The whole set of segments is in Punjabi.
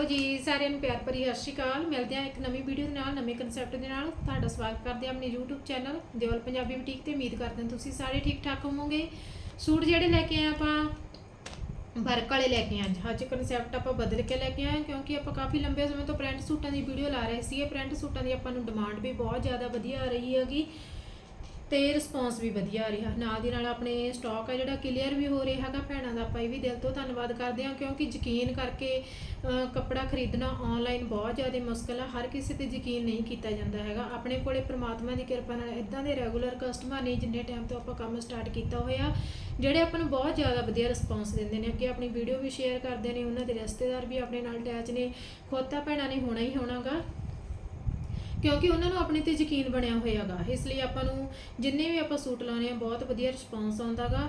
ਹੈਲੋ ਜੀ, ਸਾਰਿਆਂ ਨੂੰ ਪਿਆਰ ਭਰੀ ਸਤਿ ਸ਼੍ਰੀ ਅਕਾਲ। ਮਿਲਦੇ ਹਾਂ ਇੱਕ ਨਵੀਂ ਵੀਡੀਓ ਦੇ ਨਾਲ, ਨਵੇਂ ਕਨਸੈਪਟ ਦੇ ਨਾਲ। ਤੁਹਾਡਾ ਸਵਾਗਤ ਕਰਦੇ ਹਾਂ ਆਪਣੇ YouTube channel Deval Punjabi boutique ਤੇ। ਉਮੀਦ ਕਰਦੇ ਹਾਂ ਤੁਸੀਂ ਸਾਰੇ ਠੀਕ ਠਾਕ ਹੋਵੋਗੇ। ਸੂਟ ਜਿਹੜੇ ਲੈ ਕੇ ਆਏ ਆਪਾਂ, ਵਰਕ ਵਾਲੇ ਲੈ ਕੇ ਆਏ ਅੱਜ। ਅੱਜ ਕਨਸੈਪਟ ਆਪਾਂ ਬਦਲ ਕੇ ਲੈ ਕੇ ਆਏ ਕਿਉਂਕਿ ਆਪਾਂ ਕਾਫੀ ਲੰਬੇ ਸਮੇਂ ਤੋਂ ਪ੍ਰਿੰਟ ਸੂਟਾਂ ਦੀ ਵੀਡੀਓ ਲਾ ਰਹੇ ਸੀਗੇ। ਪ੍ਰਿੰਟ ਸੂਟਾਂ ਦੀ ਆਪਾਂ ਨੂੰ ਡਿਮਾਂਡ ਵੀ ਬਹੁਤ ਜ਼ਿਆਦਾ ਵਧੀਆ ਆ ਰਹੀ ਹੈਗੀ। ਤੇ ਰਿਸਪੌਂਸ ਵੀ ਵਧੀਆ ਆ ਰਿਹਾ। ਨਾਲ ਦੀ ਨਾਲ ਆਪਣੇ ਸਟਾਕ ਆ ਜਿਹੜਾ ਕਲੀਅਰ ਵੀ ਹੋ ਰਿਹਾ ਹੈਗਾ, ਭੈਣਾਂ ਦਾ ਆਪਾਂ ਇਹ ਵੀ ਦਿਲ ਤੋਂ ਧੰਨਵਾਦ ਕਰਦੇ ਹਾਂ, ਕਿਉਂਕਿ ਯਕੀਨ ਕਰਕੇ ਕੱਪੜਾ ਖਰੀਦਣਾ ਆਨਲਾਈਨ ਬਹੁਤ ਜ਼ਿਆਦਾ ਮੁਸ਼ਕਲ ਆ, ਹਰ ਕਿਸੇ ਤੇ ਯਕੀਨ ਨਹੀਂ ਕੀਤਾ ਜਾਂਦਾ ਹੈਗਾ। ਆਪਣੇ ਕੋਲੇ ਪ੍ਰਮਾਤਮਾ ਦੀ ਕਿਰਪਾ ਨਾਲ ਇਦਾਂ ਦੇ ਰੈਗੂਲਰ ਕਸਟਮਰ ਨੇ ਜਿੰਨੇ ਟਾਈਮ ਤੋਂ ਆਪਾਂ ਕੰਮ ਸਟਾਰਟ ਕੀਤਾ ਹੋਇਆ, ਜਿਹੜੇ ਆਪਾਂ ਨੂੰ ਬਹੁਤ ਜ਼ਿਆਦਾ ਵਧੀਆ ਰਿਸਪੌਂਸ ਦਿੰਦੇ ਨੇ। ਅੱਗੇ ਆਪਣੀ ਵੀਡੀਓ ਵੀ ਸ਼ੇਅਰ ਕਰਦੇ ਨੇ, ਉਹਨਾਂ ਦੇ ਰਿਸ਼ਤੇਦਾਰ ਵੀ ਆਪਣੇ ਨਾਲ ਅਟੈਚ ਨੇ। ਖੁਦ ਤਾਂ ਭੈਣਾਂ ਨੇ ਹੋਣਾ ਹੀ ਹੋਣਾਗਾ। ਕਿਉਂਕਿ ਉਹਨਾਂ ਨੂੰ ਆਪਣੇ ਤੇ ਯਕੀਨ ਬਣਿਆ ਹੋਇਆਗਾ। ਇਸ ਲਈ ਆਪਾਂ ਨੂੰ ਜਿੰਨੇ ਵੀ ਆਪਾਂ ਸੂਟ ਲਾਉਣੇ ਆ, ਬਹੁਤ ਵਧੀਆ ਰਿਸਪੌਂਸ ਆਉਂਦਾਗਾ।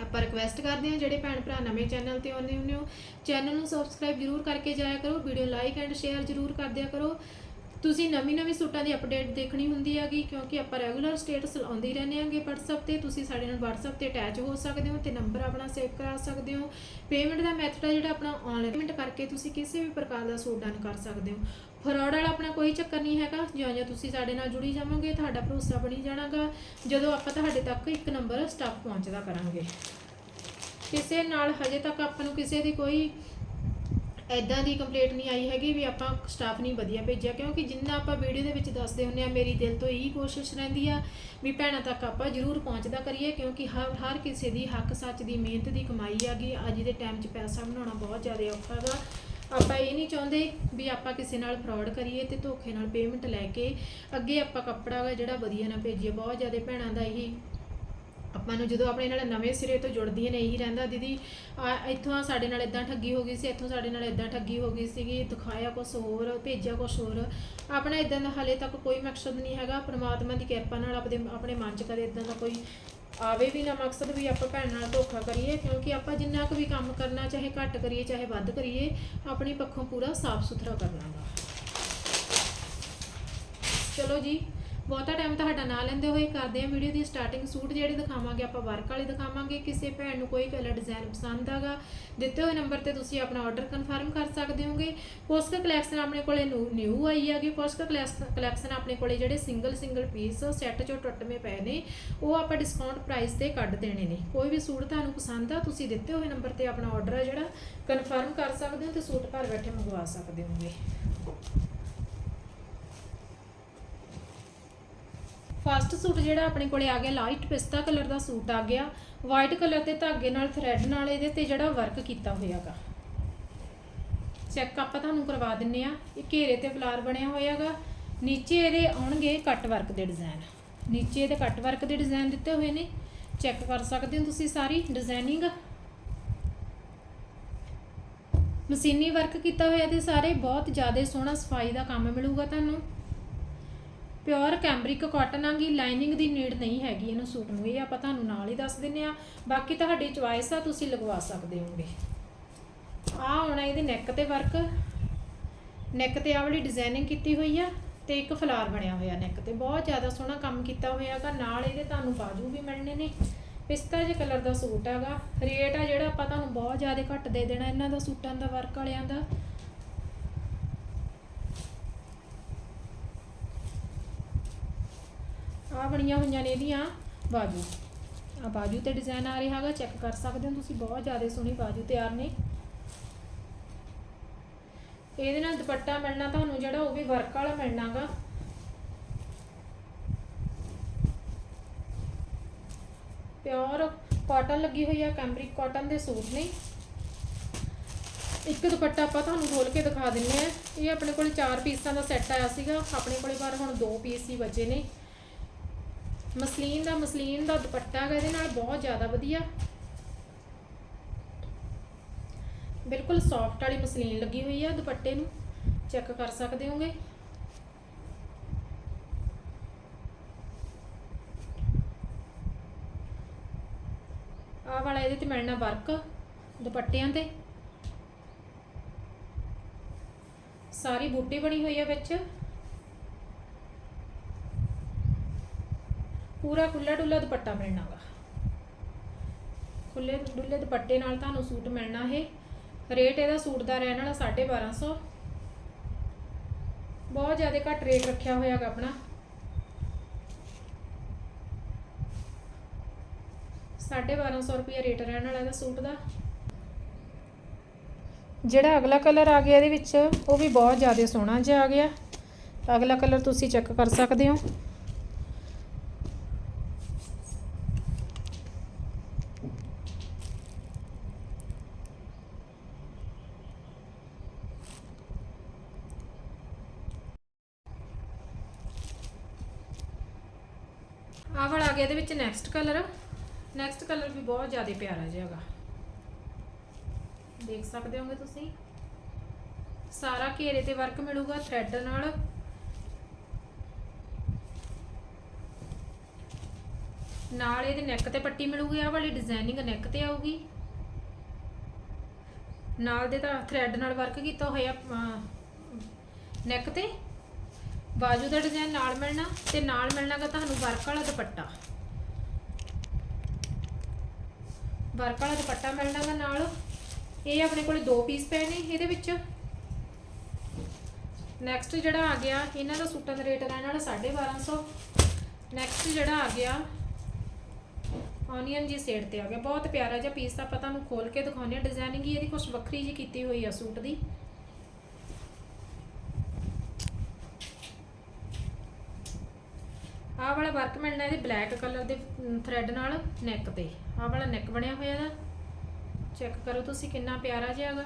ਆਪਾਂ ਰਿਕਵੈਸਟ ਕਰਦੇ ਹਾਂ ਜਿਹੜੇ ਭੈਣ ਭਰਾ ਨਵੇਂ ਚੈਨਲ ਤੇ ਆਉਂਦੇ ਹੁੰਦੇ ਹੋ ਚੈਨਲ ਨੂੰ ਸਬਸਕ੍ਰਾਈਬ ਜਰੂਰ ਕਰਕੇ ਜਾਇਆ ਕਰੋ ਵੀਡੀਓ ਲਾਈਕ ਐਂਡ ਸ਼ੇਅਰ ਜਰੂਰ ਕਰ ਦਿਆ ਕਰੋ। ਤੁਸੀਂ ਨਵੀਂ ਨਵੀਂ ਸੂਟਾਂ ਦੀ ਅਪਡੇਟ ਦੇਖਣੀ ਹੁੰਦੀ ਹੈਗੀ, ਕਿਉਂਕਿ ਆਪਾਂ ਰੈਗੂਲਰ ਸਟੇਟਸ ਲਾਉਂਦੇ ਹੀ ਰਹਿੰਦੇ ਹਾਂਗੇ WhatsApp ਤੇ। ਤੁਸੀਂ ਸਾਡੇ ਨਾਲ WhatsApp ਤੇ ਅਟੈਚ ਹੋ ਸਕਦੇ ਹੋ ਤੇ ਨੰਬਰ ਆਪਣਾ ਸੇਵ ਕਰਾ ਸਕਦੇ ਹੋ। ਪੇਮੈਂਟ ਦਾ ਮੈਥਡ ਹੈ ਜਿਹੜਾ ਆਪਣਾ ਆਨਲਾਈਨ ਪੇਮੈਂਟ ਕਰਕੇ ਤੁਸੀਂ ਕਿਸੇ ਵੀ ਪ੍ਰਕਾਰ ਦਾ ਸੂਟ ਡਨ ਕਰ ਸਕਦੇ ਹੋ। ਫਰਾਡ ਵਾਲਾ ਆਪਣਾ ਕੋਈ ਚੱਕਰ ਨਹੀਂ ਹੈਗਾ ਜਿਉਂ ਜਿਉਂ ਤੁਸੀਂ ਸਾਡੇ ਨਾਲ ਜੁੜੀ ਜਾਵੋਗੇ, ਤੁਹਾਡਾ ਭਰੋਸਾ ਬਣੀ ਜਾਣਾਗਾ, ਜਦੋਂ ਆਪਾਂ ਤੁਹਾਡੇ ਤੱਕ ਇੱਕ ਨੰਬਰ ਸਟਾਫ ਪਹੁੰਚਦਾ ਕਰਾਂਗੇ। ਕਿਸੇ ਨਾਲ ਹਜੇ ਤੱਕ ਆਪਾਂ ਨੂੰ ਕਿਸੇ ਦੀ ਕੋਈ ਐਦਾਂ ਦੀ ਕੰਪਲੇਂਟ ਨਹੀਂ ਆਈ ਹੈਗੀ ਵੀ ਆਪਾਂ ਸਟਾਫ ਨਹੀਂ ਵਧੀਆ ਭੇਜਿਆ, ਕਿਉਂਕਿ ਜਿੰਨਾ ਆਪਾਂ ਵੀਡੀਓ ਦੇ ਵਿੱਚ ਦੱਸਦੇ ਹੁੰਨੇ ਆ, ਮੇਰੀ ਦਿਲ ਤੋਂ ਇਹੀ ਕੋਸ਼ਿਸ਼ ਰਹਿੰਦੀ ਆ ਵੀ ਭੈਣਾਂ ਤੱਕ ਆਪਾਂ ਜ਼ਰੂਰ ਪਹੁੰਚਦਾ ਕਰੀਏ, ਕਿਉਂਕਿ ਹਰ ਹਰ ਕਿਸੇ ਦੀ ਹੱਕ, ਸੱਚ ਦੀ ਮਿਹਨਤ ਦੀ ਕਮਾਈ ਹੈਗੀ ਅੱਜ ਦੇ ਟਾਈਮ 'ਚ ਪੈਸਾ ਬਣਾਉਣਾ ਬਹੁਤ ਜ਼ਿਆਦਾ ਔਖਾ ਹੈਗਾ ਆਪਾਂ ਇਹ ਨਹੀਂ ਚਾਹੁੰਦੇ ਵੀ ਆਪਾਂ ਕਿਸੇ ਨਾਲ ਫਰਾਡ ਕਰੀਏ ਤੇ ਧੋਖੇ ਨਾਲ ਪੇਮੈਂਟ ਲੈ ਕੇ ਅੱਗੇ ਆਪਾਂ ਕੱਪੜਾ ਜਿਹੜਾ ਵਧੀਆ ਨਾ ਭੇਜੀਏ। ਬਹੁਤ ਜ਼ਿਆਦਾ ਭੈਣਾਂ ਦਾ ਇਹੀ ਆਪਾਂ ਨੂੰ ਜਦੋਂ ਆਪਣੇ ਨਾਲ ਨਵੇਂ ਸਿਰੇ ਤੋਂ ਜੁੜਦੀਆਂ ਨੇ ਇਹੀ ਰਹਿੰਦਾ, ਦੀਦੀ, ਆ ਇੱਥੋਂ ਸਾਡੇ ਨਾਲ ਇਦਾਂ ਠੱਗੀ ਹੋ ਗਈ ਸੀ, ਇੱਥੋਂ ਸਾਡੇ ਨਾਲ ਇਦਾਂ ਠੱਗੀ ਹੋ ਗਈ ਸੀਗੀ, ਦਿਖਾਇਆ ਕੁਛ ਹੋਰ, ਭੇਜਿਆ ਕੁਛ ਹੋਰ। ਆਪਣਾ ਇਦਾਂ ਦਾ ਹਲੇ ਤੱਕ ਕੋਈ ਮਕਸਦ ਨਹੀਂ ਹੈਗਾ, ਪ੍ਰਮਾਤਮਾ ਦੀ ਕਿਰਪਾ ਨਾਲ ਆਪਣੇ ਆਪਣੇ ਮਨ 'ਚ ਕਦੇ ਇਦਾਂ ਦਾ ਕੋਈ ਆਵੇ ਵੀ ਨਾ ਮਕਸਦ ਵੀ ਆਪਾਂ ਭੈਣ ਨਾਲ ਧੋਖਾ ਕਰੀਏ, ਕਿਉਂਕਿ ਆਪਾਂ ਜਿੰਨਾ ਕੁ ਵੀ ਕੰਮ ਕਰਨਾ, ਚਾਹੇ ਘੱਟ ਕਰੀਏ, ਚਾਹੇ ਵੱਧ ਕਰੀਏ, ਆਪਣੀ ਪੱਖੋਂ ਪੂਰਾ ਸਾਫ਼ ਸੁਥਰਾ ਕਰਨਾ ਗਾ ਚਲੋ ਜੀ ਬਹੁਤਾ ਟਾਈਮ ਤੁਹਾਡਾ ਨਾ ਲੈਂਦੇ ਹੋਏ ਕਰਦੇ ਹਾਂ ਵੀਡੀਓ ਦੀ ਸਟਾਰਟਿੰਗ ਸੂਟ ਜਿਹੜੇ ਦਿਖਾਵਾਂਗੇ, ਆਪਾਂ ਵਰਕ ਵਾਲੇ ਦਿਖਾਵਾਂਗੇ। ਕਿਸੇ ਭੈਣ ਨੂੰ ਕੋਈ ਕਲਰ ਡਿਜ਼ਾਈਨ ਪਸੰਦ ਆਗਾ, ਦਿੱਤੇ ਹੋਏ ਨੰਬਰ ਤੇ ਤੁਸੀਂ ਆਪਣਾ ਆਰਡਰ ਕਨਫਰਮ ਕਰ ਸਕਦੇ ਹੋਗੇ। ਪੋਸਟ ਕਲੈਕਸ਼ਨ ਆਪਣੇ ਕੋਲੇ ਨਿਊ ਆਈ ਹੈਗੀ। ਪੋਸਟ ਕਲੈਕਸ਼ਨ ਆਪਣੇ ਕੋਲੇ ਜਿਹੜੇ ਸਿੰਗਲ ਸਿੰਗਲ ਪੀਸ ਸੈੱਟ ਚੋਂ ਟੁੱਟਵੇਂ ਪਏ ਨੇ, ਉਹ ਆਪਾਂ ਡਿਸਕਾਊਂਟ ਪ੍ਰਾਈਸ ਤੇ ਕੱਢ ਦੇਣੇ ਨੇ। ਕੋਈ ਵੀ ਸੂਟ ਤੁਹਾਨੂੰ ਪਸੰਦ ਆ, ਤੁਸੀਂ ਦਿੱਤੇ ਹੋਏ ਨੰਬਰ ਤੇ ਆਪਣਾ ਆਰਡਰ ਆ ਜਿਹੜਾ ਕਨਫਰਮ ਕਰ ਸਕਦੇ ਹੋ ਤੇ ਸੂਟ ਘਰ ਬੈਠੇ ਮੰਗਵਾ ਸਕਦੇ ਹੋਗੇ। ਫਸਟ ਸੂਟ ਜਿਹੜਾ ਆਪਣੇ ਕੋਲੇ ਆ ਗਿਆ ਲਾਈਟ ਪਿਸਤਾ ਕਲਰ ਦਾ ਸੂਟ ਆ ਗਿਆ। ਵਾਈਟ ਕਲਰ ਦੇ ਧਾਗੇ ਨਾਲ ਥ੍ਰੈਡ ਨਾਲ ਇਹਦੇ ਤੇ ਜਿਹੜਾ ਵਰਕ ਕੀਤਾ ਹੋਇਆਗਾ। ਚੈੱਕ ਆਪਾਂ ਤੁਹਾਨੂੰ ਕਰਵਾ ਦਿੰਨੇ ਆ। ਇਹ ਘੇਰੇ ਤੇ ਫਲਾਰ ਬਣਿਆ ਹੋਇਆਗਾ। ਨੀਚੇ ਇਹਦੇ ਆਉਣਗੇ ਕੱਟ ਵਰਕ ਦੇ ਡਿਜ਼ਾਈਨ ਨੀਚੇ ਇਹਦੇ ਕੱਟ ਵਰਕ ਦੇ ਡਿਜ਼ਾਈਨ ਦਿੱਤੇ ਹੋਏ ਨੇ। ਚੈੱਕ ਕਰ ਸਕਦੇ ਹੋ ਤੁਸੀਂ ਸਾਰੀ ਡਿਜ਼ਾਈਨਿੰਗ ਮਸ਼ੀਨੀ ਵਰਕ ਕੀਤਾ ਹੋਇਆ ਤੇ ਸਾਰੇ। ਬਹੁਤ ਜ਼ਿਆਦਾ ਸੋਹਣਾ ਸਫ਼ਾਈ ਦਾ ਕੰਮ ਮਿਲੂਗਾ ਤੁਹਾਨੂੰ। ਪਿਓਰ ਕੈਂਬਰਿਕ ਕਾਟਨ ਆਂਗੀ ਲਾਈਨਿੰਗ ਦੀ ਨੀਡ ਨਹੀਂ ਹੈਗੀ ਇਹਨੂੰ ਸੂਟ ਨੂੰ। ਇਹ ਆਪਾਂ ਤੁਹਾਨੂੰ ਨਾਲ ਹੀ ਦੱਸ ਦਿੰਨੇ ਆ ਬਾਕੀ ਤੁਹਾਡੀ ਚੁਆਇਸ ਆ, ਤੁਸੀਂ ਲਗਵਾ ਸਕਦੇ ਹੋਗੇ। ਆ ਹੋਣਾ ਇਹਦੇ ਨੈਕ ਤੇ ਵਰਕ ਨੈਕ ਤੇ ਆ ਵਾਲੀ ਡਿਜ਼ਾਈਨਿੰਗ ਕੀਤੀ ਹੋਈ ਆ ਤੇ ਇੱਕ ਫਲਾਰ ਬਣਿਆ ਹੋਇਆ ਨੈਕ ਤੇ। ਬਹੁਤ ਜ਼ਿਆਦਾ ਸੋਹਣਾ ਕੰਮ ਕੀਤਾ ਹੋਇਆ ਹੈਗਾ ਨਾਲ ਇਹਦੇ ਤੁਹਾਨੂੰ ਬਾਜੂ ਵੀ ਮਿਲਣੇ ਨੇ। ਪਿਸਤਾ ਜੇ ਕਲਰ ਦਾ ਸੂਟ ਹੈਗਾ। ਰੇਟ ਆ ਜਿਹੜਾ ਆਪਾਂ ਤੁਹਾਨੂੰ ਬਹੁਤ ਜ਼ਿਆਦਾ ਘੱਟ ਦੇ ਦੇਣਾ ਇਹਨਾਂ ਦਾ ਸੂਟਾਂ ਦਾ ਵਰਕ ਵਾਲਿਆਂ ਦਾ। ਆ ਬਣੀਆਂ ਹੋਈਆਂ ਨੇ ਇਹਦੀਆਂ। ਬਾਜੂ। ਆ ਬਾਜੂ ਤੇ ਡਿਜ਼ਾਈਨ ਆ ਰਿਹਾ ਹੈਗਾ ਚੈੱਕ ਕਰ ਸਕਦੇ ਹੋ ਤੁਸੀਂ, ਬਹੁਤ ਜ਼ਿਆਦਾ ਸੋਹਣੀ ਬਾਜੂ ਤਿਆਰ ਨੇ। ਇਹਦੇ ਨਾਲ ਦੁਪੱਟਾ ਮਿਲਣਾ ਤੁਹਾਨੂੰ ਜਿਹੜਾ, ਉਹ ਵੀ ਵਰਕ ਵਾਲਾ ਮਿਲਣਾਗਾ ਪਿਓਰ ਕਾਟਨ ਲੱਗੀ ਹੋਈ ਆ ਕੈਂਬਰਿਕ ਕਾਟਨ ਦੇ ਸੂਟ ਨੇ। ਇੱਕ ਦੁਪੱਟਾ ਆਪਾਂ ਤੁਹਾਨੂੰ ਖੋਲ ਕੇ ਦਿਖਾ ਦਿੰਨੇ ਆ। ਇਹ ਆਪਣੇ ਕੋਲ 4 ਪੀਸਾਂ ਦਾ ਸੈੱਟ ਆਇਆ ਸੀਗਾ। ਆਪਣੇ ਕੋਲੇ ਪਰ ਹੁਣ 2 ਪੀਸ ਹੀ ਬਚੇ ਨੇ। ਮਸਲੀਨ ਦਾ ਮਸਲੀਨ ਦਾ ਦੁਪੱਟਾ ਹੈਗਾ ਇਹਦੇ ਨਾਲ ਬਹੁਤ ਜ਼ਿਆਦਾ ਵਧੀਆ। ਬਿਲਕੁਲ ਸੌਫਟ ਵਾਲੀ ਮਸਲੀਨ ਲੱਗੀ ਹੋਈ ਆ ਦੁਪੱਟੇ ਨੂੰ। ਚੈੱਕ ਕਰ ਸਕਦੇ ਹੋਗੇ? ਆਹ ਵਾਲਾ ਇਹਦੇ ਤੇ ਮਿਲਣਾ ਵਰਕ ਦੁਪੱਟਿਆਂ ਤੇ। ਸਾਰੀ ਬੂਟੀ ਬਣੀ ਹੋਈ ਆ ਵਿੱਚ। ਪੂਰਾ ਖੁੱਲਾ ਡੁੱਲਾ ਦੁਪੱਟਾ ਮਿਲਣਾਗਾ ਖੁੱਲੇ ਡੁੱਲੇ ਦੁਪੱਟੇ ਨਾਲ ਤੁਹਾਨੂੰ ਸੂਟ ਮਿਲਣਾ ਇਹ। ਰੇਟ ਇਹਦਾ ਸੂਟ ਦਾ ਰਹਿਣ ਵਾਲਾ 1250 ਬਹੁਤ ਜ਼ਿਆਦਾ ਘੱਟ ਰੇਟ ਰੱਖਿਆ ਹੋਇਆ ਹੈਗਾ ਆਪਣਾ। 1250 ਰੁਪਏ ਰੇਟ ਰਹਿਣ ਵਾਲਾ ਇਹਦਾ ਸੂਟ ਦਾ। ਜਿਹੜਾ ਅਗਲਾ ਕਲਰ ਆ ਗਿਆ ਇਹਦੇ ਵਿੱਚ, ਉਹ ਵੀ ਬਹੁਤ ਜ਼ਿਆਦਾ ਸੋਹਣਾ ਜਿਹਾ ਆ ਗਿਆ। ਅਗਲਾ ਕਲਰ ਤੁਸੀਂ ਚੈੱਕ ਕਰ ਸਕਦੇ ਹੋ। ਆਹ ਵਾਲਾ ਆ ਗਿਆ, ਇਹਦੇ ਵਿੱਚ ਨੈਕਸਟ ਕਲਰ ਨੈਕਸਟ ਕਲਰ ਵੀ ਬਹੁਤ ਜ਼ਿਆਦਾ ਪਿਆਰਾ ਜਿਹਾ ਹੈਗਾ। ਦੇਖ ਸਕਦੇ ਹੋਗੇ ਤੁਸੀਂ? ਸਾਰਾ ਘੇਰੇ ਤੇ ਵਰਕ ਮਿਲੂਗਾ ਥ੍ਰੈਡ ਨਾਲ। ਨਾਲ ਇਹਦੇ ਨੈਕ ਤੇ ਪੱਟੀ ਮਿਲੂਗੀ, ਆਹ ਵਾਲੀ ਡਿਜ਼ਾਈਨਿੰਗ ਨੈਕ ਤੇ ਆਊਗੀ। ਨਾਲ ਦੇ ਤਾਂ ਥ੍ਰੈਡ ਨਾਲ ਵਰਕ ਕੀਤਾ ਹੋਇਆ ਨੈਕ ਤੇ। ਬਾਜੂ ਦਾ ਡਿਜ਼ਾਈਨ ਨਾਲ ਮਿਲਣਾ ਤੇ ਨਾਲ ਮਿਲਣਾਗਾ ਤੁਹਾਨੂੰ ਵਰਕ ਵਾਲਾ ਦੁਪੱਟਾ। ਵਰਕ ਵਾਲਾ ਦੁਪੱਟਾ ਮਿਲਣਾਗਾ ਨਾਲ। ਇਹ ਆਪਣੇ ਕੋਲੇ ਦੋ ਪੀਸ ਪਏ ਨੇ ਇਹਦੇ ਵਿੱਚ। ਨੈਕਸਟ ਜਿਹੜਾ ਆ ਗਿਆ, ਇਹਨਾਂ ਦਾ ਸੂਟਾਂ ਦਾ ਰੇਟ ਰਹਿਣ ਵਾਲਾ 1250 ਨੈਕਸਟ ਜਿਹੜਾ ਆ ਗਿਆ ਔਨੀਅਨ ਜੀ ਸੇਡ ਤੇ ਆ ਗਿਆ। ਬਹੁਤ ਪਿਆਰਾ ਜਿਹਾ ਪੀਸ ਆਪਾਂ ਤੁਹਾਨੂੰ ਖੋਲ ਕੇ ਦਿਖਾਉਂਦੇ ਆ ਡਿਜ਼ਾਈਨਿੰਗ ਇਹਦੀ ਕੁਝ ਵੱਖਰੀ ਜੀ ਕੀਤੀ ਹੋਈ ਆ ਸੂਟ ਦੀ। ਆਹ ਵਾਲਾ ਵਰਕ ਮਿਲਣਾ ਇਹਦੇ ਬਲੈਕ ਕਲਰ ਦੇ ਥ੍ਰੈਡ ਨਾਲ ਨੈਕ ਤੇ। ਆਹ ਵਾਲਾ ਨੈਕ ਬਣਿਆ ਹੋਇਆ ਇਹਦਾ। ਚੈੱਕ ਕਰੋ ਤੁਸੀਂ ਕਿੰਨਾ ਪਿਆਰਾ ਜਿਹਾ ਹੈਗਾ।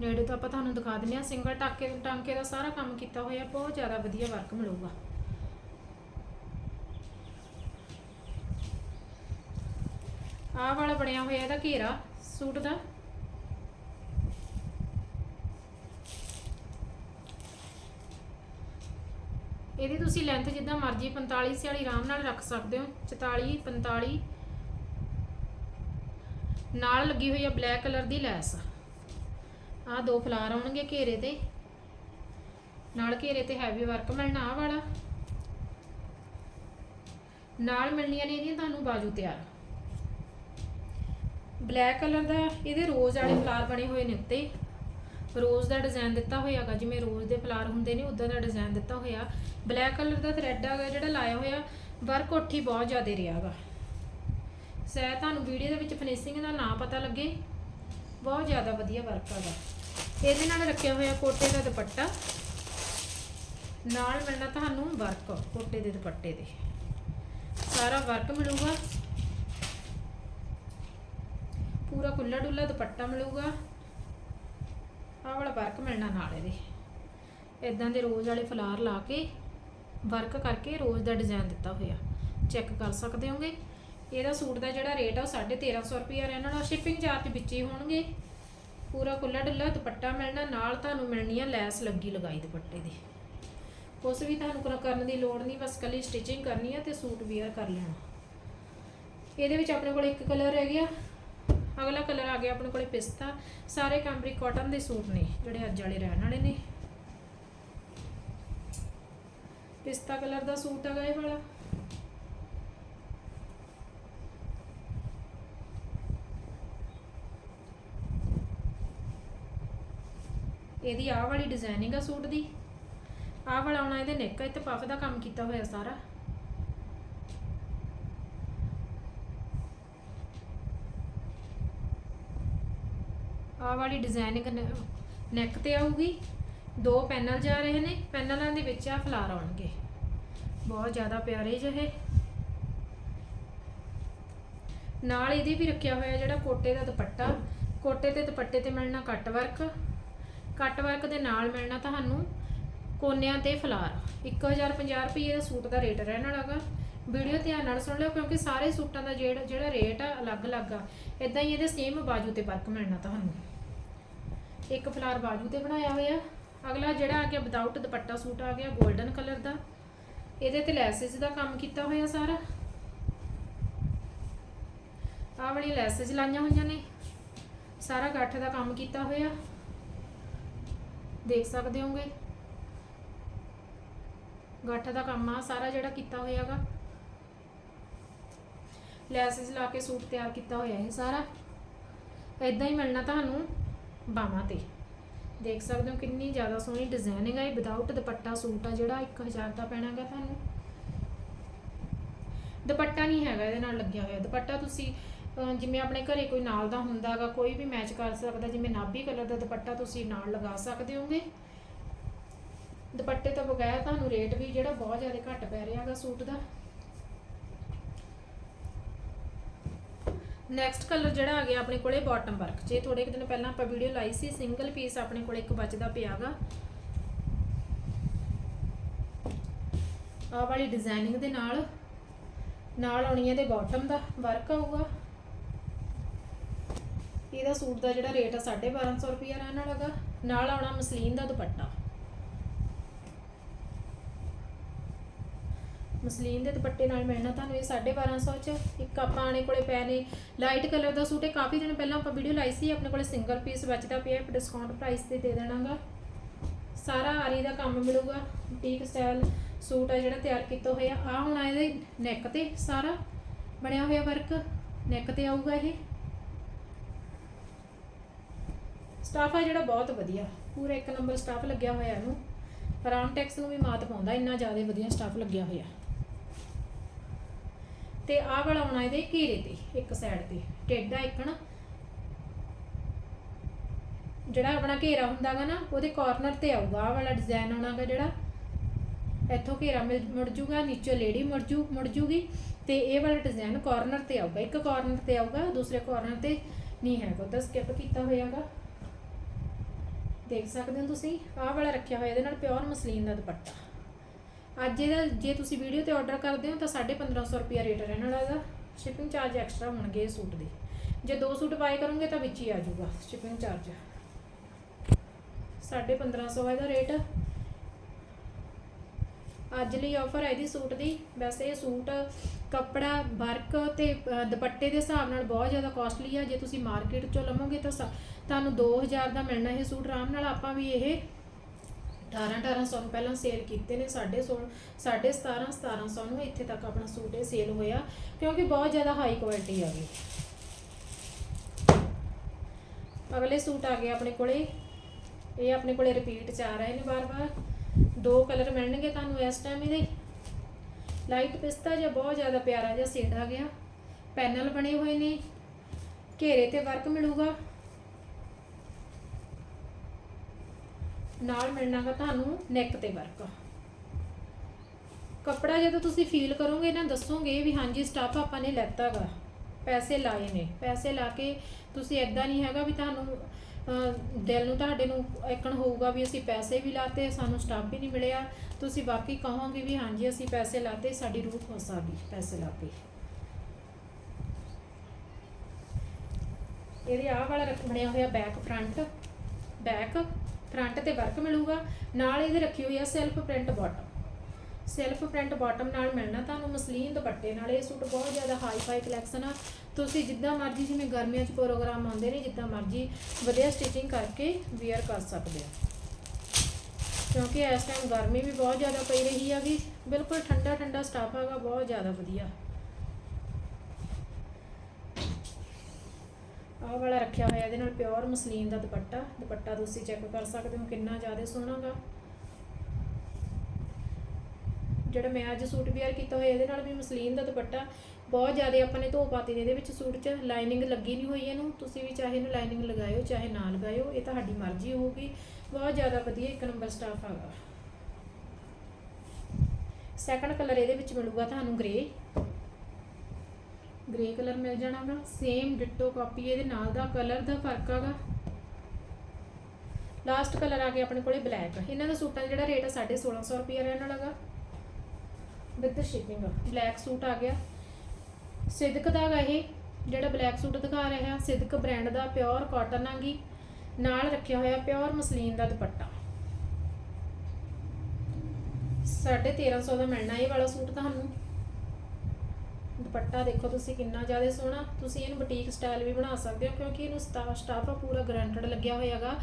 ਨੇੜੇ ਤੋਂ ਆਪਾਂ ਤੁਹਾਨੂੰ ਦਿਖਾ ਦਿੰਦੇ ਆ ਸਿੰਗਲ ਟਾਂਕੇ ਟਾਂਕੇ ਦਾ ਸਾਰਾ ਕੰਮ ਕੀਤਾ ਹੋਇਆ, ਬਹੁਤ ਜ਼ਿਆਦਾ ਵਧੀਆ ਵਰਕ ਮਿਲੂਗਾ। ਆਹ ਵਾਲਾ ਬਣਿਆ ਹੋਇਆ ਇਹਦਾ ਘੇਰਾ ਸੂਟ ਦਾ। ਇਹਦੀ ਤੁਸੀਂ ਲੈਂਥ ਜਿੱਦਾਂ ਮਰਜ਼ੀ 45 46 ਆਰਾਮ ਨਾਲ ਰੱਖ ਸਕਦੇ ਹੋ। 44 45 ਨਾਲ ਲੱਗੀ ਹੋਈ ਆ ਬਲੈਕ ਕਲਰ ਦੀ ਲੈਸ। ਆ ਦੋ ਫਲਾਰ ਆਉਣਗੇ ਘੇਰੇ ਤੇ। ਨਾਲ ਘੇਰੇ ਤੇ ਹੈਵੀ ਵਰਕ ਮਿਲਣਾ ਆਹ ਵਾਲਾ। ਨਾਲ ਮਿਲਣੀਆਂ ਨੇ ਇਹਦੀਆਂ ਤੁਹਾਨੂੰ ਬਾਜੂ ਤਿਆਰ। ਬਲੈਕ ਕਲਰ ਦਾ ਇਹਦੇ ਰੋਜ਼ ਵਾਲੇ ਫਲਾਰ ਬਣੇ ਹੋਏ ਨੇ ਉੱਤੇ। ਰੋਜ਼ ਦਾ ਡਿਜ਼ਾਈਨ ਦਿੱਤਾ ਹੋਇਆਗਾ ਜਿਵੇਂ ਰੋਜ਼ ਦੇ ਫਲਾਰ ਹੁੰਦੇ ਨੇ ਉਦਾਂ ਦਾ ਡਿਜ਼ਾਈਨ ਦਿੱਤਾ ਹੋਇਆ। ਬਲੈਕ ਕਲਰ ਦਾ ਥ੍ਰੈਡ ਹੈਗਾ ਜਿਹੜਾ ਲਾਇਆ ਹੋਇਆ ਵਰਕ ਉੱਠੀ ਬਹੁਤ ਜ਼ਿਆਦਾ ਰਿਹਾਗਾ ਸੈ ਤੁਹਾਨੂੰ ਵੀਡੀਓ ਦੇ ਵਿੱਚ ਫਿਨਿਸ਼ਿੰਗ ਦਾ ਨਾਂ ਪਤਾ ਲੱਗੇ, ਬਹੁਤ ਜ਼ਿਆਦਾ ਵਧੀਆ ਵਰਕ ਹੈਗਾ ਇਹਦੇ ਨਾਲ ਰੱਖਿਆ ਹੋਇਆ ਕੋਟੇ ਦਾ ਦੁਪੱਟਾ, ਨਾਲ ਮਿਲਣਾ ਤੁਹਾਨੂੰ ਵਰਕ ਕੋਟੇ ਦੇ ਦੁਪੱਟੇ ਦੇ। ਸਾਰਾ ਵਰਕ ਮਿਲੂਗਾ। ਪੂਰਾ ਖੁੱਲਾ ਡੁੱਲਾ ਦੁਪੱਟਾ ਮਿਲੂਗਾ। ਆਹ ਵਾਲਾ ਵਰਕ ਮਿਲਣਾ ਨਾਲ ਇਹਦੇ। ਇਦਾਂ ਦੇ ਰੋਜ਼ ਵਾਲੇ ਫਲਾਰ ਲਾ ਕੇ ਵਰਕ ਕਰਕੇ ਰੋਜ਼ ਦਾ ਡਿਜ਼ਾਈਨ ਦਿੱਤਾ ਹੋਇਆ। ਚੈੱਕ ਕਰ ਸਕਦੇ ਹੋਗੇ? ਇਹਦਾ ਸੂਟ ਦਾ ਜਿਹੜਾ ਰੇਟ ਆ ਉਹ 1350 ਰੁਪਏ ਰਹਿਣਾ ਵਾਲਾ। ਸ਼ਿਪਿੰਗ ਚਾਰਜ ਵਿੱਚ ਹੀ ਹੋਣਗੇ। ਪੂਰਾ ਖੁੱਲਾ ਡੱਲਾ ਦੁਪੱਟਾ ਮਿਲਣਾ, ਨਾਲ ਤੁਹਾਨੂੰ ਮਿਲਣੀ ਆ ਲੈਸ ਲੱਗੀ ਲਗਾਈ ਦੁਪੱਟੇ ਦੀ। ਕੁਛ ਵੀ ਤੁਹਾਨੂੰ ਕਰ- ਕਰਨ ਦੀ ਲੋੜ ਨਹੀਂ, ਬਸ ਕੱਲੀ ਸਟਿਚਿੰਗ ਕਰਨੀ ਆ ਤੇ ਸੂਟ ਵੇਅਰ ਕਰ ਲੈਣਾ। ਇਹਦੇ ਵਿੱਚ ਆਪਣੇ ਕੋਲ ਇੱਕ ਕਲਰ ਰਹਿ ਗਿਆ। ਅਗਲਾ ਕਲਰ ਆ ਗਿਆ ਆਪਣੇ ਕੋਲੇ ਪਿਸਤਾ। ਸਾਰੇ ਕੈਂਬਰਿਕ ਕਾਟਨ ਦੇ ਸੂਟ ਨੇ, ਜਿਹੜੇ ਅੱਜ ਵਾਲੇ ਰਹਿਣ ਵਾਲੇ ਨੇ। ਪਿਸਤਾ ਕਲਰ ਦਾ ਸੂਟ ਹੈਗਾ ਇਹ ਵਾਲਾ। ਇਹਦੀ ਆਹ ਵਾਲੀ ਡਿਜ਼ਾਈਨਿੰਗ ਆ ਸੂਟ ਦੀ। ਆਹ ਵਾਲਾ ਆਉਣਾ ਇਹਦੇ ਨੈਕ ਇੱਥੇ ਪਫ ਦਾ ਕੰਮ ਕੀਤਾ ਹੋਇਆ ਸਾਰਾ। ਆਹ ਵਾਲੀ ਡਿਜ਼ਾਈਨਿੰਗ ਨੈਕ ਤੇ ਆਊਗੀ। ਦੋ ਪੈਨਲ ਜਾ ਰਹੇ ਨੇ, ਪੈਨਲਾਂ ਦੇ ਵਿੱਚ ਆ ਫਲਾਰ ਆਉਣਗੇ। ਬਹੁਤ ਜ਼ਿਆਦਾ ਪਿਆਰੇ ਜਿਹੇ। ਨਾਲ ਇਹਦੇ ਵੀ ਰੱਖਿਆ ਹੋਇਆ ਜਿਹੜਾ ਕੋਟੇ ਦਾ ਦੁਪੱਟਾ। ਕੋਟੇ ਤੇ ਦੁਪੱਟੇ ਤੇ ਮਿਲਣਾ ਕੱਟ ਵਰਕ। ਕੱਟ ਵਰਕ ਦੇ ਨਾਲ ਮਿਲਣਾ ਤੁਹਾਨੂੰ ਕੋਨਿਆਂ ਤੇ ਫਲਾਰ। 1050 ਰੁਪਏ ਦਾ ਸੂਟ ਦਾ ਰੇਟ ਰਹਿਣ ਵਾਲਾਗਾ ਵੀਡੀਓ ਧਿਆਨ ਨਾਲ ਸੁਣ ਲਿਓ, ਕਿਉਂਕਿ ਸਾਰੇ ਸੂਟਾਂ ਦਾ ਜਿਹੜਾ ਜਿਹੜਾ ਰੇਟ ਆ ਅਲੱਗ-ਅਲੱਗ ਆ। ਇਦਾਂ ਹੀ ਇਹਦੇ ਸੇਮ ਬਾਜੂ ਤੇ ਵਰਕ ਮਿਲਣਾ ਤੁਹਾਨੂੰ। ਇੱਕ ਫਲਾਰ ਬਾਜੂ ਤੇ ਬਣਾਇਆ ਹੋਇਆ। ਅਗਲਾ ਜਿਹੜਾ ਆ ਗਿਆ ਵਿਦਆਊਟ ਦੁਪੱਟਾ ਸੂਟ ਆ ਗਿਆ 골ਡਨ ਕਲਰ ਦਾ। ਇਹਦੇ ਤੇ ਲੈਸਸ ਦਾ ਕੰਮ ਕੀਤਾ ਹੋਇਆ ਸਾਰਾ। ਆਹ ਵਾਲੀ ਲੈਸਸ ਲਾਈਆਂ ਹੋਈਆਂ ਨੇ। ਸਾਰਾ ਗੱਠ ਦਾ ਕੰਮ ਕੀਤਾ ਹੋਇਆ। ਦੇਖ ਸਕਦੇ ਹੋਗੇ ਗੱਠ ਦਾ ਕੰਮ ਆ ਸਾਰਾ ਜਿਹੜਾ ਕੀਤਾ ਹੋਇਆਗਾ। ਲੈਸਸ ਲਾ ਕੇ ਸੂਟ ਤਿਆਰ ਕੀਤਾ ਹੋਇਆ ਇਹ ਸਾਰਾ। ਇਦਾਂ ਹੀ ਮਿਲਣਾ ਤੁਹਾਨੂੰ ਬਾਹਾਂ ਤੇ। ਦੇਖ ਸਕਦੇ ਹੋ ਕਿੰਨੀ ਜ਼ਿਆਦਾ ਸੋਹਣੀ ਡਿਜ਼ਾਈਨਿੰਗ ਹੈ ਇਹ ਵਿਦਆਊਟ ਦੁਪੱਟਾ ਸੂਟ ਆ ਜਿਹੜਾ 1000 ਦਾ ਪੈਣਾਗਾ ਤੁਹਾਨੂੰ। ਦੁਪੱਟਾ ਨਹੀਂ ਹੈਗਾ ਇਹਦੇ ਨਾਲ ਲੱਗਿਆ ਹੋਇਆ। ਦੁਪੱਟਾ ਤੁਸੀਂ ਜਿਵੇਂ ਆਪਣੇ ਘਰੇ ਕੋਈ ਨਾਲ ਦਾ ਹੁੰਦਾਗਾ ਕੋਈ ਵੀ ਮੈਚ ਕਰ ਸਕਦਾ, ਜਿਵੇਂ ਨਾਭੀ ਕਲਰ ਦਾ ਦੁਪੱਟਾ ਤੁਸੀਂ ਨਾਲ ਲਗਾ ਸਕਦੇ ਹੋਗੇ। ਦੁਪੱਟੇ ਤੋਂ ਬਗੈਰ ਤੁਹਾਨੂੰ ਰੇਟ ਵੀ ਜਿਹੜਾ ਬਹੁਤ ਜ਼ਿਆਦਾ ਘੱਟ ਪੈ ਰਿਹਾ ਹੈਗਾ ਸੂਟ ਦਾ। ਨੈਕਸਟ ਕਲਰ ਜਿਹੜਾ ਆ ਗਿਆ ਆਪਣੇ ਕੋਲੇ ਬਾਟਮ ਵਰਕ ਜੇ ਥੋੜੇ ਕੁ ਦਿਨ ਪਹਿਲਾਂ ਆਪਾਂ ਵੀਡੀਓ ਲਾਈ ਸੀ ਸਿੰਗਲ ਪੀਸ ਆਪਣੇ ਕੋਲੇ ਇੱਕ ਬਚਦਾ ਪਿਆਗਾ ਆਹ ਵਾਲੀ ਡਿਜ਼ਾਈਨਿੰਗ ਦੇ ਨਾਲ ਨਾਲ ਆਉਣੀ ਇਹਦੇ ਬਾਟਮ ਦਾ ਵਰਕ ਆਊਗਾ। ਇਹਦਾ ਸੂਟ ਦਾ ਜਿਹੜਾ ਰੇਟ ਆ 1250 ਰੁਪਿਆ ਰਹਿਣ ਵਾਲਾਗਾ ਨਾਲ ਆਉਣਾ ਮਸਲੀਨ ਦਾ ਦੁਪੱਟਾ। ਮਸਲੀਨ ਦੇ ਦੁਪੱਟੇ ਨਾਲ ਮਿਲਣਾ ਤੁਹਾਨੂੰ ਇਹ 1250 ਚ ਇੱਕ ਆਪਾਂ ਆਣੇ ਕੋਲੇ ਪਏ ਨੇ ਲਾਈਟ ਕਲਰ ਦਾ ਸੂਟ ਹੈ। ਕਾਫੀ ਦਿਨ ਪਹਿਲਾਂ ਆਪਾਂ ਵੀਡੀਓ ਲਾਈ ਸੀ, ਆਪਣੇ ਕੋਲੇ ਸਿੰਗਲ ਪੀਸ ਬਚਦਾ ਪਿਆ ਡਿਸਕਾਊਂਟ ਪ੍ਰਾਈਸ ਤੇ ਦੇ ਦੇਣਾਗਾ। ਸਾਰਾ ਆਰੀ ਦਾ ਕੰਮ ਮਿਲੂਗਾ ਬੁਟੀਕ ਸਟਾਈਲ ਸੂਟ ਆ ਜਿਹੜਾ ਤਿਆਰ ਕੀਤਾ ਹੋਇਆ। ਆ ਹੁਣ ਇਹਦੇ ਨੈਕ ਤੇ, ਸਾਰਾ ਬਣਿਆ ਹੋਇਆ ਵਰਕ ਨੈਕ ਤੇ ਆਊਗਾ ਇਹ। ਸਟਾਫ ਆ ਜਿਹੜਾ ਬਹੁਤ ਵਧੀਆ, ਪੂਰਾ ਇੱਕ ਨੰਬਰ ਸਟਾਫ ਲੱਗਿਆ ਹੋਇਆ ਇਹਨੂੰ। ਰਾਮਟੈਕਸ ਨੂੰ ਵੀ ਮਾਤ ਪਾਉਂਦਾ, ਇੰਨਾ ਜ਼ਿਆਦਾ ਵਧੀਆ ਸਟਾਫ ਲੱਗਿਆ ਹੋਇਆ। ਤੇ ਆਹ ਵਾਲਾ ਆਉਣਾ ਇਹਦੇ ਘੇਰੇ ਤੇ, ਇੱਕ ਸਾਈਡ ਤੇ। ਟੇਡਾ ਇੱਕਣ ਜਿਹੜਾ ਆਪਣਾ ਘੇਰਾ ਹੁੰਦਾਗਾ ਨਾ, ਉਹਦੇ ਕਾਰਨਰ ਤੇ ਆਊਗਾ। ਆਹ ਵਾਲਾ ਡਿਜ਼ਾਈਨ ਆਉਣਾਗਾ ਜਿਹੜਾ। ਇੱਥੋਂ ਘੇਰਾ ਮਿਲ- ਮੁੜ ਜੂਗਾ, ਨੀਚੇ ਲੇਡੀ ਮੁੜ ਜੂ, ਮੁੜ ਜੂਗੀ। ਤੇ ਇਹ ਵਾਲਾ ਡਿਜ਼ਾਈਨ ਕਾਰਨਰ ਤੇ ਆਊਗਾ। ਇੱਕ ਕਾਰਨਰ ਤੇ ਆਊਗਾ, ਦੂਸਰੇ ਕਾਰਨਰ ਤੇ ਨਹੀਂ ਹੈਗਾ। ਉਹਦਾ ਸਕਿਪ ਕੀਤਾ ਹੋਇਆਗਾ। ਦੇਖ ਸਕਦੇ ਹੋ ਤੁਸੀਂ? ਆਹ ਵਾਲਾ ਰੱਖਿਆ ਹੋਇਆ, ਇਹਦੇ ਨਾਲ ਪਿਓਰ ਮਸਲੀਨ ਦਾ ਦੁਪੱਟਾ। ਅੱਜ ਇਹਦਾ ਜੇ ਤੁਸੀਂ ਵੀਡੀਓ ਤੇ ਆਰਡਰ ਕਰਦੇ ਹੋ ਤਾਂ 1550 ਰੁਪਿਆ ਰੇਟ ਰਹਿਣ ਵਾਲਾ ਇਹਦਾ ਸ਼ਿਪਿੰਗ ਚਾਰਜ ਐਕਸਟਰਾ ਹੋਣਗੇ ਇਹ ਸੂਟ ਦੇ। ਜੇ ਦੋ ਸੂਟ ਬਾਏ ਕਰੋਗੇ ਤਾਂ ਵਿੱਚ ਹੀ ਆ ਜਾਊਗਾ ਸ਼ਿਪਿੰਗ ਚਾਰਜ 1550 ਇਹਦਾ ਰੇਟ ਅੱਜ ਲਈ ਆਫਰ ਹੈ ਇਹਦੀ ਸੂਟ ਦੀ। ਵੈਸੇ ਇਹ ਸੂਟ ਕੱਪੜਾ ਵਰਕ ਤੇ ਦੁਪੱਟੇ ਦੇ ਹਿਸਾਬ ਨਾਲ ਬਹੁਤ ਜ਼ਿਆਦਾ ਕਾਸਟਲੀ ਆ। ਜੇ ਤੁਸੀਂ ਮਾਰਕੀਟ ਚੋਂ ਲਵੋਗੇ ਤਾਂ ਸ- ਤੁਹਾਨੂੰ 2000 ਦਾ ਮਿਲਣਾ ਇਹ ਸੂਟ ਆਰਾਮ ਨਾਲ ਆਪਾਂ ਵੀ ਇਹ 18 1800 ਨੂੰ ਪਹਿਲਾਂ ਸੇਲ ਕੀਤੇ ਨੇ 16 17 1700 ਨੂੰ ਇੱਥੇ ਤੱਕ ਆਪਣਾ ਸੂਟ ਇਹ ਸੇਲ ਹੋਇਆ, ਕਿਉਂਕਿ ਬਹੁਤ ਜ਼ਿਆਦਾ ਹਾਈ ਕੁਆਲਿਟੀ ਆ ਗਈ। ਅਗਲੇ ਸੂਟ ਆ ਗਏ ਆਪਣੇ ਕੋਲੇ, ਇਹ ਆਪਣੇ ਕੋਲੇ ਰਿਪੀਟ ਚ ਆ ਰਹੇ ਨੇ ਬਾਰ-ਬਾਰ ਦੋ ਕਲਰ ਮਿਲਣਗੇ ਤੁਹਾਨੂੰ ਇਸ ਟਾਈਮ ਇਹਦੇ। ਲਾਈਟ ਪਿਸਤਾ ਜਿਹਾ, ਬਹੁਤ ਜ਼ਿਆਦਾ ਪਿਆਰਾ ਜਿਹਾ ਸ਼ੇਡ ਆ ਗਿਆ। ਪੈਨਲ ਬਣੇ ਹੋਏ ਨੇ। ਘੇਰੇ ਤੇ ਵਰਕ ਮਿਲੂਗਾ। ਨਾਲ ਮਿਲਣਾਗਾ ਤੁਹਾਨੂੰ ਨੈਕ ਤੇ ਵਰਕ ਕੱਪੜਾ ਜਦੋਂ ਤੁਸੀਂ ਫੀਲ ਕਰੋਗੇ ਨਾ, ਦੱਸੋਗੇ ਵੀ ਹਾਂਜੀ ਸਟਾਫ ਆਪਾਂ ਨੇ ਲੈਤਾਗਾ ਪੈਸੇ ਲਾਏ ਨੇ। ਪੈਸੇ ਲਾ ਕੇ ਤੁਸੀਂ ਐਦਾਂ ਨਹੀਂ ਹੈਗਾ ਵੀ ਤੁਹਾਨੂੰ ਦਿਲ ਨੂੰ ਤੁਹਾਡੇ ਨੂੰ ਇੱਕਣ ਹੋਊਗਾ ਵੀ ਅਸੀਂ ਪੈਸੇ ਵੀ ਲਾਤੇ, ਸਾਨੂੰ ਸਟਾਫ ਵੀ ਨਹੀਂ ਮਿਲਿਆ। ਤੁਸੀਂ ਬਾਕੀ ਕਹੋਗੇ ਵੀ ਹਾਂਜੀ, ਅਸੀਂ ਪੈਸੇ ਲਾਤੇ, ਸਾਡੀ ਰੂਹ ਖੁਸ਼ ਆ ਗਈ ਪੈਸੇ ਲਾ ਕੇ। ਇਹਦੇ ਆਹ ਵਾਲਾ ਰੱਖ ਬਣਿਆ ਹੋਇਆ ਬੈਕ ਫਰੰਟ ਬੈਕ ਫਰੰਟ ਤੇ ਵਰਕ ਮਿਲੂਗਾ, ਨਾਲ ਇਹਦੇ ਰੱਖੀ ਹੋਈ ਆ self print bottom self print bottom ਨਾਲ ਮਿਲਣਾ ਤੁਹਾਨੂੰ ਮਸਲੀਨ ਦੁਪੱਟੇ ਨਾਲ, ਇਹ ਸੂਟ ਬਹੁਤ ਜ਼ਿਆਦਾ ਹਾਈ ਫਾਈ ਕਲੈਕਸ਼ਨ ਆ। ਤੁਸੀਂ ਜਿੱਦਾਂ ਮਰਜ਼ੀ, ਜਿਵੇਂ ਗਰਮੀਆਂ 'ਚ ਪ੍ਰੋਗਰਾਮ ਆਉਂਦੇ ਨੇ, ਜਿੱਦਾਂ ਮਰਜ਼ੀ ਵਧੀਆ ਸਟਿਚਿੰਗ ਕਰਕੇ ਵੇਅਰ ਕਰ ਸਕਦੇ ਹੋ ਕਿਉਂਕਿ ਇਸ ਟਾਈਮ ਗਰਮੀ ਵੀ ਬਹੁਤ ਜ਼ਿਆਦਾ ਪਈ ਰਹੀ ਹੈਗੀ ਬਿਲਕੁਲ ਠੰਡਾ ਠੰਡਾ ਸਟਾਫ ਹੈਗਾ ਬਹੁਤ ਜ਼ਿਆਦਾ ਵਧੀਆ। ਆਹ ਵਾਲਾ ਰੱਖਿਆ ਹੋਇਆ, ਇਹਦੇ ਨਾਲ ਪਿਓਰ ਮਸਲੀਨ ਦਾ ਦੁਪੱਟਾ ਦੁਪੱਟਾ ਤੁਸੀਂ ਚੈੱਕ ਕਰ ਸਕਦੇ ਹੋ ਕਿੰਨਾ ਜ਼ਿਆਦਾ ਸੋਹਣਾਗਾ ਜਿਹੜਾ ਮੈਂ ਅੱਜ ਸੂਟ ਵੇਅਰ ਕੀਤਾ ਹੋਇਆ, ਇਹਦੇ ਨਾਲ ਵੀ ਮਸਲੀਨ ਦਾ ਦੁਪੱਟਾ। ਬਹੁਤ ਜ਼ਿਆਦਾ ਆਪਾਂ ਨੇ ਧੋ ਪਾਤੀ ਨੇ ਇਹਦੇ ਵਿੱਚ ਸੂਟ 'ਚ ਲਾਈਨਿੰਗ ਲੱਗੀ ਨਹੀਂ ਹੋਈ ਇਹਨੂੰ। ਤੁਸੀਂ ਵੀ ਚਾਹੇ ਇਹਨੂੰ ਲਾਈਨਿੰਗ ਲਗਾਇਓ, ਚਾਹੇ ਨਾ ਲਗਾਇਓ, ਇਹ ਤੁਹਾਡੀ ਮਰਜ਼ੀ ਹੋਊਗੀ। ਬਹੁਤ ਜ਼ਿਆਦਾ ਵਧੀਆ ਇੱਕ ਨੰਬਰ ਸਟਾਫ ਹੈਗਾ। ਸੈਕੰਡ ਕਲਰ ਇਹਦੇ ਵਿੱਚ ਮਿਲੂਗਾ ਤੁਹਾਨੂੰ ਗ੍ਰੇ ਗ੍ਰੇ ਕਲਰ ਮਿਲ ਜਾਣਾਗਾ। ਸੇਮ ਡਿਟੋ ਕਾਪੀ ਇਹਦੇ ਨਾਲ ਦਾ ਕਲਰ ਦਾ ਫ਼ਰਕ ਹੈਗਾ ਲਾਸਟ ਕਲਰ ਆ ਗਿਆ ਆਪਣੇ ਕੋਲੇ ਬਲੈਕ ਇਹਨਾਂ ਦਾ ਸੂਟਾਂ ਦਾ ਜਿਹੜਾ ਰੇਟ ਹੈ 1650 ਰੁਪਏ ਰਹਿਣ ਵਾਲਾਗਾ ਵਿਦ ਸ਼ਿਪਿੰਗ ਬਲੈਕ ਸੂਟ ਆ ਗਿਆ। ਸਿਦਕ ਦਾ ਗਾ ਇਹ, ਜਿਹੜਾ ਬਲੈਕ ਸੂਟ ਦਿਖਾ ਰਿਹਾ ਸਿਦਕ ਬ੍ਰਾਂਡ ਦਾ ਪਿਓਰ ਕਾਟਨ ਆਗੀ ਨਾਲ ਰੱਖਿਆ ਹੋਇਆ ਪਿਓਰ ਮਸਲੀਨ ਦਾ ਦੁਪੱਟਾ। 1350 ਦਾ ਮਿਲਣਾ ਇਹ ਵਾਲਾ ਸੂਟ ਤੁਹਾਨੂੰ। ਦੁਪੱਟਾ ਦੇਖੋ ਤੁਸੀਂ ਕਿੰਨਾ ਜ਼ਿਆਦਾ ਸੋਹਣਾ। ਤੁਸੀਂ ਇਹਨੂੰ ਬੁਟੀਕ ਸਟਾਈਲ ਵੀ ਬਣਾ ਸਕਦੇ ਹੋ ਕਿਉਂਕਿ ਇਹਨੂੰ ਸਟਾਫ ਪੂਰਾ ਗਰੰਟਡ ਲੱਗਿਆ ਹੋਇਆਗਾ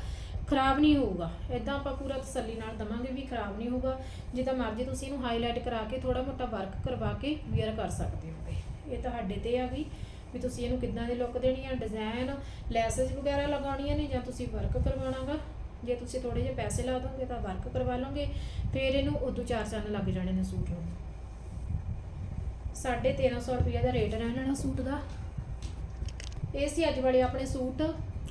ਖਰਾਬ ਨਹੀਂ ਹੋਊਗਾ। ਇਦਾਂ ਆਪਾਂ ਪੂਰਾ ਤਸੱਲੀ ਨਾਲ ਦਵਾਂਗੇ ਵੀ ਖਰਾਬ ਨਹੀਂ ਹੋਊਗਾ। ਜਿੱਦਾਂ ਮਰਜ਼ੀ ਤੁਸੀਂ ਇਹਨੂੰ ਹਾਈਲਾਈਟ ਕਰਾ ਕੇ ਥੋੜਾ ਮੋਟਾ ਵਰਕ ਕਰਵਾ ਕੇ ਵੇਅਰ ਕਰ ਸਕਦੇ ਹੋਗੇ ਇਹ। ਤੁਹਾਡੇ ਤੇ ਆ ਵੀ ਵੀ ਤੁਸੀਂ ਇਹਨੂੰ ਕਿੱਦਾਂ ਦੀ ਲੁੱਕ ਦੇਣੀ ਆ ਡਿਜ਼ਾਈਨ ਲੈਸਸ ਵਗੈਰਾ ਲਗਾਉਣੀਆਂ ਨੇ ਜਾਂ ਤੁਸੀਂ ਵਰਕ ਕਰਵਾਉਣਾਗਾ। ਜੇ ਤੁਸੀਂ ਥੋੜੇ ਜਿਹੇ ਪੈਸੇ ਲਾ ਦੋਗੇ ਤਾਂ ਵਰਕ ਕਰਵਾ ਲਓਗੇ। ਫਿਰ ਇਹਨੂੰ ਉਦੋਂ ਚਾਰ ਚੰਨ ਲੱਗ ਜਾਣੇ ਨੇ ਸੂਟ ਨੂੰ। 1350 ਰੁਪਏ ਦਾ ਰੇਟ ਰਹਿਣਾ ਨਾ ਸੂਟ ਦਾ। ਇਹ ਸੀ ਅੱਜ ਵਾਲੇ ਆਪਣੇ ਸੂਟ।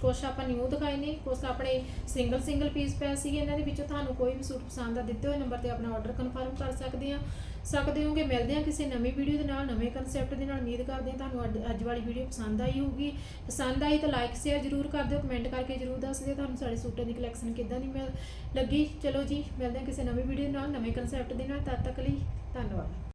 ਕੁਛ ਆਪਾਂ ਨਿਊ ਦਿਖਾਏ ਨੇ, ਕੁਛ ਆਪਣੇ ਸਿੰਗਲ ਸਿੰਗਲ ਪੀਸ ਪਏ ਸੀ ਇਹਨਾਂ ਦੇ ਵਿੱਚੋਂ ਤੁਹਾਨੂੰ ਕੋਈ ਵੀ ਸੂਟ ਪਸੰਦ ਆ, ਦਿੱਤੇ ਹੋਏ ਨੰਬਰ ਤੇ ਆਪਣਾ ਆਰਡਰ ਕਨਫਰਮ ਕਰ ਸਕਦੇ ਆ। ਸਕਦੇ ਹੋਗੇ, ਮਿਲਦੇ ਆ ਕਿਸੇ ਨਵੀਂ ਵੀਡੀਓ ਦੇ ਨਾਲ, ਨਵੇਂ ਕਨਸੈਪਟ ਦੇ ਨਾਲ। ਉਮੀਦ ਕਰਦੇ ਆ ਤੁਹਾਨੂੰ ਅੱਜ- ਅੱਜ ਵਾਲੀ ਵੀਡੀਓ ਪਸੰਦ ਆਈ ਹੋਊਗੀ। ਪਸੰਦ ਆਈ ਤਾਂ ਲਾਈਕ ਸ਼ੇਅਰ ਜਰੂਰ ਕਰ ਦਿਓ ਕਮੈਂਟ ਕਰਕੇ ਜਰੂਰ ਦੱਸ ਦਿਓ ਤੁਹਾਨੂੰ ਸਾਡੇ ਸੂਟਾਂ ਦੀ ਕਲੈਕਸ਼ਨ ਕਿੱਦਾਂ ਦੀ ਮਿਲ, ਲੱਗੀ। ਚਲੋ ਜੀ, ਮਿਲਦੇ ਆ ਕਿਸੇ ਨਵੀਂ ਵੀਡੀਓ ਨਾਲ, ਨਵੇਂ ਕਨਸੈਪਟ ਦੇ ਨਾਲ। ਤਦ ਤੱਕ ਲਈ ਧੰਨਵਾਦ।